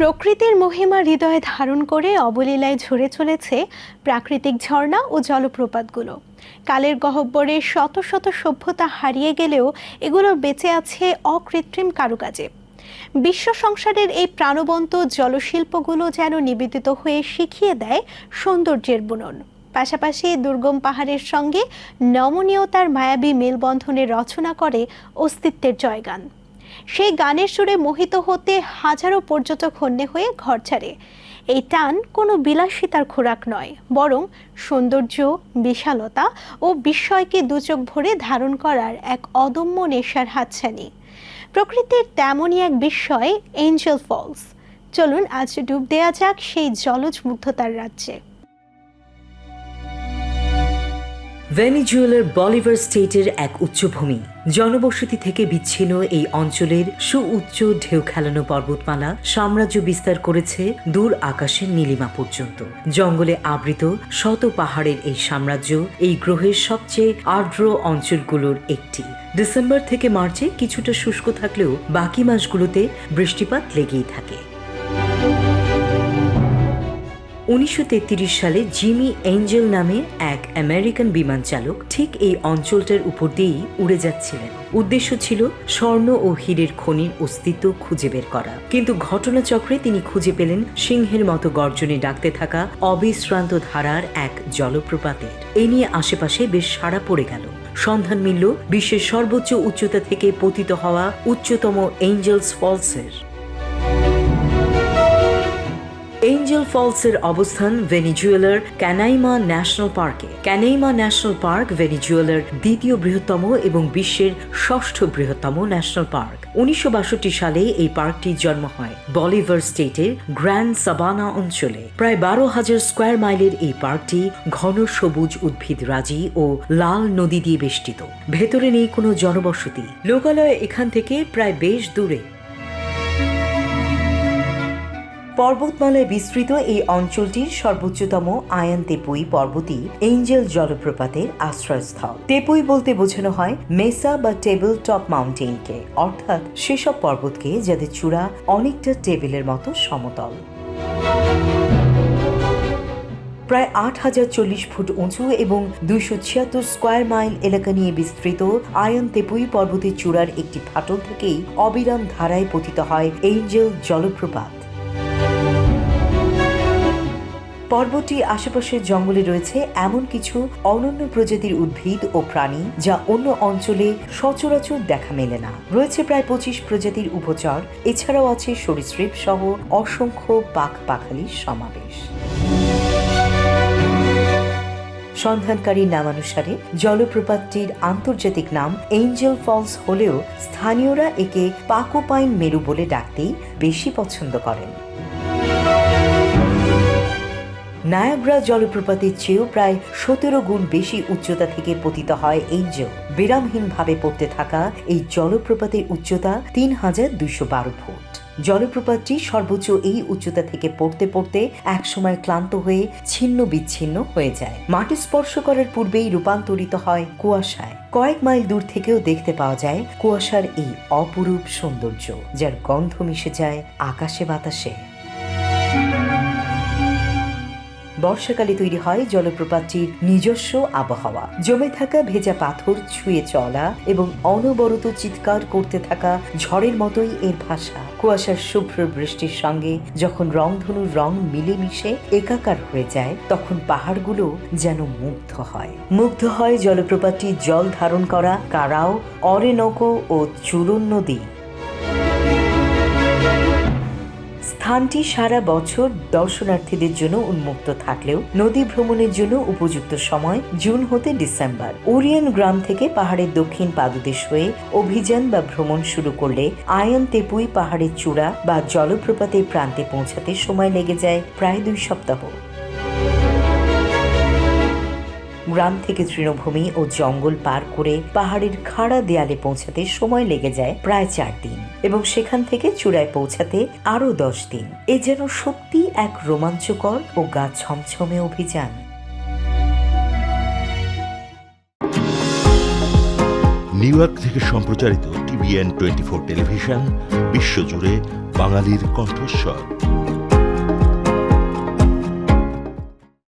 প্রকৃতির মহিমা হৃদয়ে ধারণ করে অবলীলায় ঝরে চলেছে প্রাকৃতিক ঝর্ণা ও জলপ্রপাতগুলো। কালের গহ্বরে শত শত সভ্যতা হারিয়ে গেলেও এগুলো বেঁচে আছে অকৃত্রিম কারুকাজে। বিশ্ব সংসারের এই প্রাণবন্ত জলশিল্পগুলো যেন নিবেদিত হয়ে শিখিয়ে দেয় সৌন্দর্যের বুনন। পাশাপাশি দুর্গম পাহাড়ের সঙ্গে নমনীয়তার মায়াবী মেলবন্ধনের রচনা করে অস্তিত্বের জয়গান। সেই গানের সুরে মোহিত হতে হাজারো পর্যটক হন্যে হয়ে ঘর ছাড়ে। এই টান কোনো বিলাসিতার খোরাক নয়, বরং সৌন্দর্য, বিশালতা ও বিস্ময়কে দুচোখ ভরে ধারণ করার এক অদম্য নেশার হাতছানি। প্রকৃতির তেমনই এক বিস্ময় এঞ্জেল ফলস চলুন আজ ডুব দেয়া যাক সেই জলজ মুগ্ধতার রাজ্যে। ভেনিজুয়েলার বলিভার স্টেটের এক উচ্চভূমি। জনবসতি থেকে বিচ্ছিন্ন এই অঞ্চলের সুউচ্চ ঢেউ খেলানো পর্বতমালা সাম্রাজ্য বিস্তার করেছে দূর আকাশের নীলিমা পর্যন্ত। জঙ্গলে আবৃত শত পাহাড়ের এই সাম্রাজ্য এই গ্রহের সবচেয়ে আর্দ্র অঞ্চলগুলোর একটি। ডিসেম্বর থেকে মার্চে কিছুটা শুষ্ক থাকলেও বাকি মাসগুলোতে বৃষ্টিপাত লেগেই থাকে। উনিশশো তেত্রিশ সালে জিমি এঞ্জেল নামে এক আমেরিকান বিমান চালক ঠিক এই অঞ্চলটার উপর দিয়েই উড়ে যাচ্ছিলেন। উদ্দেশ্য ছিল স্বর্ণ ও হীরের খনির অস্তিত্ব খুঁজে বের করা। কিন্তু ঘটনাচক্রে তিনি খুঁজে পেলেন সিংহের মতো গর্জনে ডাকতে থাকা অবিশ্রান্ত ধারার এক জলপ্রপাতের। এ নিয়ে আশেপাশে বেশ সাড়া পড়ে গেল। সন্ধান মিলল বিশ্বের সর্বোচ্চ উচ্চতা থেকে পতিত হওয়া উচ্চতম এঞ্জেলস ফলসের। এঞ্জেল ফলসের অবস্থান ভেনিজুয়েলার ক্যানাইমা ন্যাশনাল পার্কে ক্যানাইমা ন্যাশনাল পার্ক ভেনিজুয়েলার দ্বিতীয় বৃহত্তম এবং বিশ্বের ষষ্ঠ বৃহত্তম ন্যাশনাল পার্ক উনিশশো বাষট্টি সালে এই পার্কটির জন্ম হয় বলিভার স্টেটের গ্র্যান্ড সাবানা অঞ্চলে। প্রায় বারো হাজার স্কোয়ার মাইলের এই পার্কটি ঘন সবুজ, উদ্ভিদ রাজি ও লাল নদী দিয়ে বেষ্টিত। ভেতরে নেই কোনো জনবসতি। লোকালয় এখান থেকে প্রায় বেশ দূরে। পর্বতমালায় বিস্তৃত এই অঞ্চলটির সর্বোচ্চতম আয়ান তেপুই পর্বতই এঞ্জেল জলপ্রপাতের আশ্রয়স্থল। তেপুই বলতে বোঝানো হয় মেসা বা টেবিল টপ মাউন্টেনকে অর্থাৎ সেসব পর্বতকে যাদের চূড়া অনেকটা টেবিলের মতো সমতল। প্রায় আট হাজার চল্লিশ ফুট উঁচু এবং দুইশো ছিয়াত্তর স্কোয়ার মাইল এলাকা নিয়ে বিস্তৃত আয়ন তেপুই পর্বতের চূড়ার একটি ফাটল থেকেই অবিরাম ধারায় পতিত হয় এঞ্জেল জলপ্রপাত। পর্বতটির আশেপাশের জঙ্গলে রয়েছে এমন কিছু অনন্য প্রজাতির উদ্ভিদ ও প্রাণী যা অন্য অঞ্চলে সচরাচর দেখা মেলে না। রয়েছে প্রায় পঁচিশ প্রজাতির উপচর এছাড়াও আছে সরীসৃপ সহ অসংখ্য পাখ পাখালির সমাবেশ। সন্ধানকারীর নামানুসারে, জলপ্রপাতটির আন্তর্জাতিক নাম এঞ্জেল ফলস হলেও স্থানীয়রা একে পাকোপাইন মেরু বলে ডাকতেই বেশি পছন্দ করেন। নায়াগ্রা জলপ্রপাতের চেয়েও প্রায় সতেরো গুণ বেশি উচ্চতা থেকে পতিত হয় এঞ্জেল বিরামহীনভাবে পড়তে থাকা এই জলপ্রপাতের উচ্চতা তিন হাজার দুইশো বারো ফুট। জলপ্রপাতটি সর্বোচ্চ এই উচ্চতা থেকে পড়তে পড়তে একসময় ক্লান্ত হয়ে ছিন্ন বিচ্ছিন্ন হয়ে যায়। মাটি স্পর্শ করার পূর্বেই রূপান্তরিত হয় কুয়াশায়। কয়েক মাইল দূর থেকেও দেখতে পাওয়া যায় কুয়াশার এই অপরূপ সৌন্দর্য, যার গন্ধ মিশে যায় আকাশে বাতাসে। বর্ষাকালে তৈরি হয় জলপ্রপাতটির নিজস্ব আবহাওয়া। জমে থাকা ভেজা পাথর ছুঁয়ে চলা এবং অনবরত চিৎকার করতে থাকা ঝড়ের মতোই এর ভাষা। কুয়াশার শুভ্র বৃষ্টির সঙ্গে যখন রংধনুর রং মিলেমিশে একাকার হয়ে যায়, তখন পাহাড়গুলো যেন মুগ্ধ হয়। মুগ্ধ হয় জলপ্রপাতটি জল ধারণ করা, কারাও অরেনকো ও চুরুন নদী। স্থানটি সারা বছর দর্শনার্থীদের জন্য উন্মুক্ত থাকলেও নদী ভ্রমণের জন্য উপযুক্ত সময় জুন হতে ডিসেম্বর। ওরিয়ান গ্রাম থেকে পাহাড়ের দক্ষিণ পাদদেশ হয়ে অভিযান বা ভ্রমণ শুরু করলে আয়ন তেপুই পাহাড়ের চূড়া বা জলপ্রপাতের প্রান্তে পৌঁছাতে সময় লেগে যায় প্রায় দুই সপ্তাহ। গ্রাম থেকে তৃণভূমি ও জঙ্গল পার করে পাহাড়ের খাড়া দেয়ালে পৌঁছাতে সময় লেগে যায় প্রায় চার দিন। এবং সেখান থেকে চূড়ায় পৌঁছাতে আরও দশ দিন। এ যেন সত্যি এক রোমাঞ্চকর ও গা ছমছমে অভিযান। নিউ ইয়র্ক থেকে সম্প্রচারিত টিভিএন টোয়েন্টি ফোর টেলিভিশন, বিশ্বজুড়ে বাঙালির কণ্ঠস্বর।